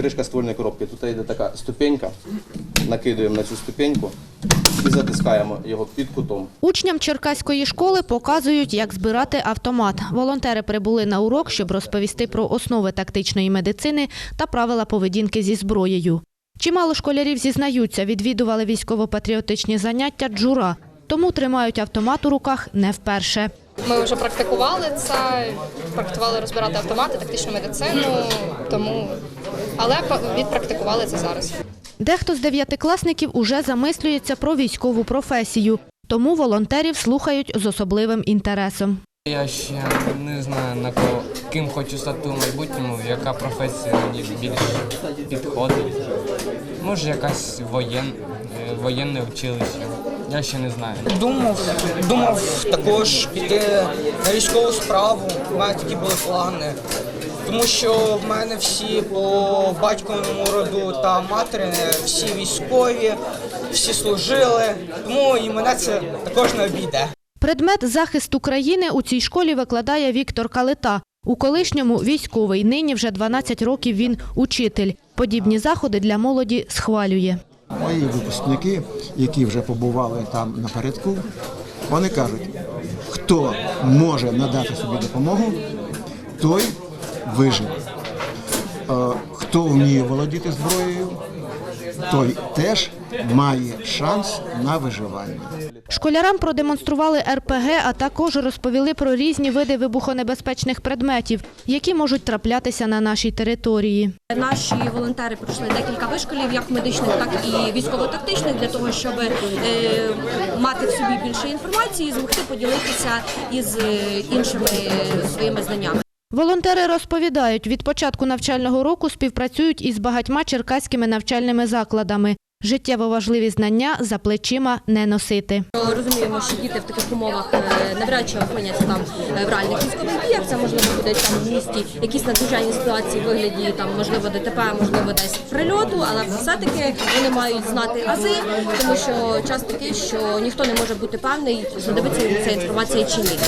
кришка ствольної коробки. Тут йде така ступенька, накидуємо на цю ступеньку і затискаємо його під кутом. Учням Черкаської школи показують, як збирати автомат. Волонтери прибули на урок, щоб розповісти про основи тактичної медицини та правила поведінки зі зброєю. Чимало школярів зізнаються, відвідували військово-патріотичні заняття джура, тому тримають автомат у руках не вперше. Ми вже практикували це, практикували розбирати автомати, тактичну медицину, тому але відпрактикували це зараз. Дехто з дев'ятикласників уже замислюється про військову професію, тому волонтерів слухають з особливим інтересом. Я ще не знаю на кого ким хочу стати у майбутньому, яка професія мені більш підходить. Може, якась воєн, е, воєнне училище. Я ще не знаю. Думав, думав також піти на військову справу. У мене такі були плани. Тому що в мене всі по батьковому роду та матері, всі військові, всі служили. Тому і мене це також не обійде. Предмет захист України у цій школі викладає Віктор Калита. У колишньому військовий, нині вже 12 років він учитель. Подібні заходи для молоді схвалює. Мої випускники, які вже побували там напередку, вони кажуть, хто може надати собі допомогу, той виживе. Хто вміє володіти зброєю, той теж має шанс на виживання. Школярам продемонстрували РПГ, а також розповіли про різні види вибухонебезпечних предметів, які можуть траплятися на нашій території. Наші волонтери пройшли декілька вишколів, як медичних, так і військово-тактичних, для того, щоб е, мати в собі більше інформації і змогти поділитися із е, іншими своїми знаннями. Волонтери розповідають, від початку навчального року співпрацюють із багатьма черкаськими навчальними закладами. Життєво важливі знання за плечима не носити. Розуміємо, що діти в таких умовах е, навряд чи опиняться там е, в реальних військових діях. Це можливо буде там в місті якісь надзвичайні ситуації вигляді там можливо ДТП, можливо, десь прильоту, але все-таки вони мають знати ази, тому що час такий, що ніхто не може бути певний, знадобиться їм ця інформація чи ні.